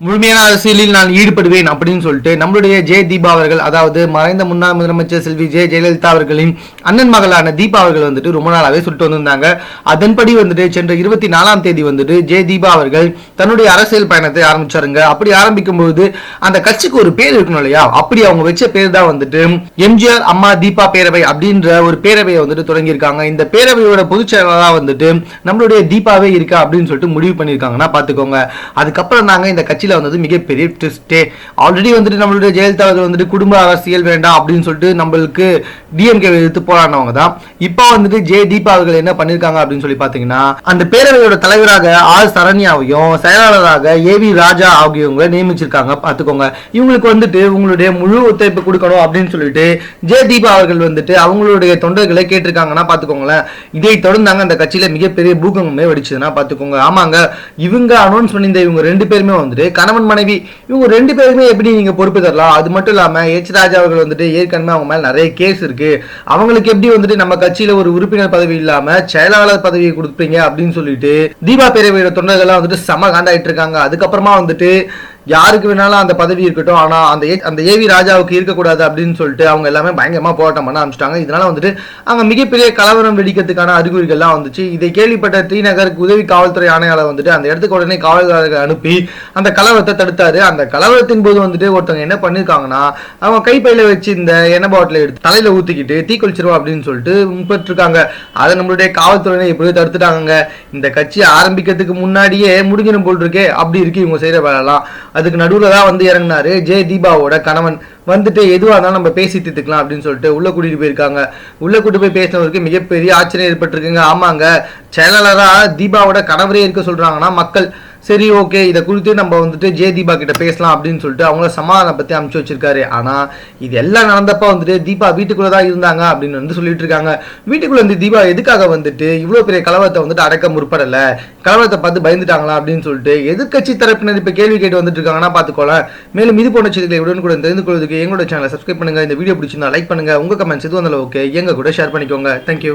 முழுமையான அரசியலில் நான் ஈடுபடுவேன் அப்படின்னு சொல்லிட்டு நம்மளுடைய ஜெய தீபா அவர்கள் அதாவது மறைந்த முன்னாள் முதலமைச்சர் செல்வி ஜெய ஜெயலலிதா அவர்களின் அண்ணன் மகளான தீபா அவர்கள் வந்துட்டு ரொம்ப நாளாவே சொல்லிட்டு வந்திருந்தாங்க. அதன்படி வந்துட்டு சென்ற இருபத்தி நாலாம் தேதி வந்துட்டு ஜெய தீபா அவர்கள் தன்னுடைய அரசியல் பயணத்தை ஆரம்பிச்சாருங்க. அப்படி ஆரம்பிக்கும் போது அந்த கட்சிக்கு ஒரு பேர் இருக்கணும் இல்லையா? அப்படி அவங்க வச்ச பேர் தான் வந்துட்டு எம்ஜிஆர் அம்மா தீபா பேரவை அப்படின்ற ஒரு பேரவையை வந்துட்டு தொடங்கியிருக்காங்க. இந்த பேரவையோட பொதுச் செயலாளராக வந்துட்டு நம்மளுடைய தீபாவே இருக்கா அப்படின்னு சொல்லிட்டு முடிவு பண்ணியிருக்காங்கன்னா பார்த்துக்கோங்க அதுக்கப்புறம் நாங்கள் இந்த கட்சி கட்சியில் வந்தது மிகப்பெரிய ட்விஸ்டே ஆல்ரெடி வந்துட்டு நம்மளுடைய ஜெயலலிதா அவர்கள் வந்துட்டு குடும்ப அரசியல் வேண்டாம் அப்படின்னு சொல்லிட்டு நம்மளுக்கு டிஎம்கே எதிர்த்து போராடினவங்க தான். இப்போ வந்துட்டு ஜே தீபா அவர்கள் என்ன பண்ணியிருக்காங்க அப்படின்னு சொல்லி பார்த்தீங்கன்னா அந்த பேரவையோட தலைவராக ஆர் சரண்யாவையும் செயலாளராக ஏ வி ராஜா ஆகியவங்க நியமிச்சிருக்காங்க. பார்த்துக்கோங்க இவங்களுக்கு வந்துட்டு உங்களுடைய முழு ஒத்துழைப்பு கொடுக்கணும் அப்படின்னு சொல்லிட்டு ஜே தீபா அவர்கள் வந்துட்டு அவங்களுடைய தொண்டர்களை கேட்டிருக்காங்கன்னா பார்த்துக்கோங்களேன் இதை தொடர்ந்தாங்க அந்த கட்சியில மிகப்பெரிய பூகங்கமே வெடிச்சதுன்னா பார்த்துக்கோங்க ஆமாங்க. இவங்க அனௌன்ஸ் பண்ணியிருந்த இவங்க ரெண்டு பேருமே வந்துட்டு கணவன் மனைவி இவங்க ரெண்டு பேருமே எப்படி நீங்க பொறுப்பு தரலாம்? அது மட்டும் இல்லாம எச் ராஜா அவர்கள் வந்துட்டு ஏற்கனவே அவங்க மேல நிறைய கேஸ் இருக்கு. அவங்களுக்கு எப்படி வந்துட்டு நம்ம கட்சியில ஒரு உறுப்பினர் பதவி இல்லாம செயலாளர் பதவியை கொடுப்பீங்க அப்படின்னு சொல்லிட்டு தீபா பேரவையோட தொண்டர்கள்லாம் வந்துட்டு செம காண்டாயிட்டு இருக்காங்க. அதுக்கப்புறமா வந்துட்டு யாருக்கு வேணாலும் அந்த பதவி இருக்கட்டும் ஆனால் அந்த ஏ- அந்த ஏவி ராஜாவுக்கு இருக்கக்கூடாது அப்படின்னு சொல்லிட்டு அவங்க எல்லாமே பயங்கரமாக போராட்டம் பண்ண ஆரம்பிச்சிட்டாங்க. இதனால வந்துட்டு அங்கே மிகப்பெரிய கலவரம் வெடிக்கிறதுக்கான அறிகுறிகள்லாம் வந்துச்சு. இதை கேள்விப்பட்ட ஸ்ரீநகருக்கு உதவி காவல்துறை ஆணையாளர் வந்துட்டு அந்த இடத்துக்கு உடனே காவல்துறை அனுப்பி அந்த கலவரத்தை தடுத்தாரு. அந்த கலவரத்தின் போது வந்துட்டு ஒருத்தவங்க என்ன பண்ணியிருக்காங்கன்னா அவங்க கைப்பையில வச்சு இந்த எண்ணெய் பாட்டில் எடுத்து தலையில் ஊற்றிக்கிட்டு தீக்குளிச்சிருவோம் அப்படின்னு சொல்லிட்டு முற்பட்டிருக்காங்க. அதை நம்மளுடைய காவல்துறையினர் எப்படியோ தடுத்துட்டாங்க இந்த கட்சி ஆரம்பிக்கிறதுக்கு முன்னாடியே முடிஞ்சிடும் போல் இருக்கே. அப்படி இருக்கு இவங்க செய்கிற வேலைலாம் அதுக்கு நடுவில் தான் வந்து இறங்குனாரு. ஜெய தீபாவோட கணவன். வந்துட்டு எதுவாக இருந்தாலும் நம்ம பேசி தீர்த்துக்கலாம் அப்படின்னு சொல்லிட்டு உள்ள கூட்டிகிட்டு போயிருக்காங்க. உள்ள கூட்டு போய் பேசினவருக்கு மிகப்பெரிய ஆச்சரியம் ஏற்பட்டிருக்குங்க. ஆமாங்க. செயலாளராக தீபாவோட கணவரே இருக்க சொல்கிறாங்கன்னா மக்கள் சரி ஓகே இதை குறித்து நம்ம வந்துட்டு ஜே தீபா கிட்ட பேசலாம் அப்படின்னு சொல்லிட்டு அவங்கள சமாதானம் பற்றி அனுப்பிச்சு வச்சிருக்காரு. ஆனால் இது எல்லாம் நடந்தப்ப வந்துட்டு தீபா வீட்டுக்குள்ளே தான் இருந்தாங்க அப்படின்னு வந்து சொல்லிட்டு இருக்காங்க. வீட்டுக்குள்ளே வந்து தீபா எதுக்காக வந்துட்டு இவ்வளோ பெரிய கலவரத்தை வந்துட்டு அடக்க முற்படலை? கலவரத்தை பார்த்து பயந்துட்டாங்களா அப்படின்னு சொல்லிட்டு எதிர்கட்சி தரப்பினர் இப்போ கேள்வி கேட்டு வந்துட்டு இருக்காங்கன்னா பாத்துக்கோல மேலும் இது போன்ற செய்திகளை உடனுக்குடன் தெரிந்து கொள்வதற்கு எங்களோட சேனலை சப்ஸ்கிரைப் பண்ணுங்க. இந்த வீடியோ பிடிச்சிருந்தா லைக் பண்ணுங்க. உங்கள் கமெண்ட்ஸ் இது வந்தாலும் ஓகே எங்க கூட ஷேர் பண்ணிக்கோங்க. தேங்க்யூ